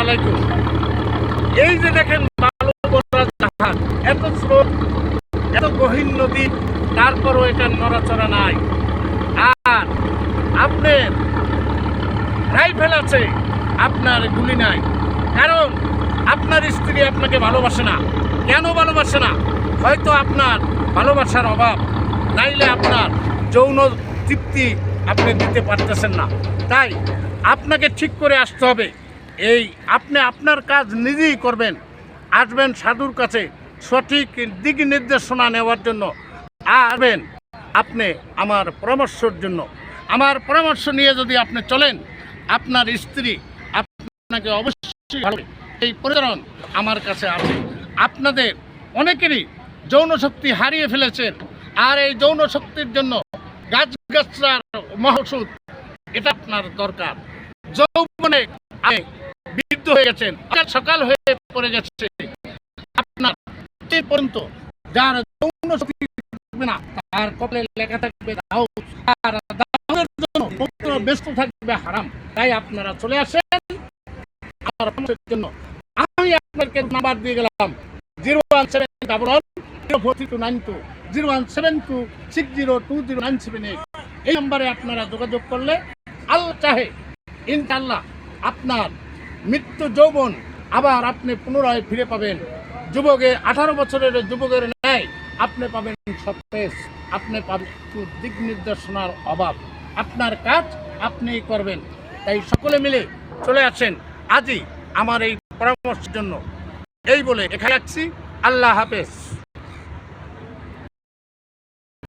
আলাইকুম। এই যে দেখেন জাহাজ এত স্রোত, এত গহীন নদী, তারপরও এটা নড়াচড়া নাই। আর আপনার রাইফেল আছে, আপনার গুলি নাই। কারণ আপনার স্ত্রী আপনাকে ভালোবাসে না। কেন ভালোবাসে না? হয়তো আপনার ভালোবাসার অভাব, নাইলে আপনার যৌন তৃপ্তি আপনি দিতে পারতেছেন না। তাই আপনাকে ঠিক করে আসতে হবে। এই আপনি আপনার কাজ নিজেই করবেন, আসবেন সাধুর কাছে সঠিক দিক নির্দেশনা নেওয়ার জন্য। আসবেন আপনি আমার পরামর্শের জন্য। আমার পরামর্শ নিয়ে যদি আপনি চলেন, আপনার স্ত্রী আপনাকে অবশ্যই ভালো এই প্রচারণ আমার কাছে আছে। আপনাদের অনেকেরই যৌন শক্তি হারিয়ে ফেলেছেন। আর এই যৌন শক্তির জন্য গাছ গাছরার মহসুদ, এটা আপনার দরকার। যৌবনে বৃদ্ধ হয়ে গেছেন। সকাল হয়ে পড়ে গেছে। আপনার পর্যন্ত যার যৌন শক্তি থাকবে না, তার কপালে লেখা থাকবে, দাও আর জন্য ব্যস্ত থাকবে হারাম। তাই আপনারা চলে আসেন পরামর্শের জন্য। আমি আপনাকে নাম্বার দিয়ে গেলাম zero one seven double one zero four two nine two, zero one seven two, six zero two zero nine seven eight. এই নম্বরে আপনারা যোগাযোগ করলে আল্লাহ চাহে। ইনশাল্লাহ আপনার মৃত্যু যৌবন আবার আপনি পুনরায় ফিরে পাবেন। যুবকে আঠারো বছরের যুবকের ন্যায় আপনি পাবেন সতেজ, আপনি পাবেন দিক নির্দেশনার অভাব। আপনার কাজ আপনিই করবেন। তাই সকলে মিলে চলে আসেন আজই আমার এই পরামর্শের জন্য। এই বলে এখানে রাখছি। আল্লাহ হাফেজ।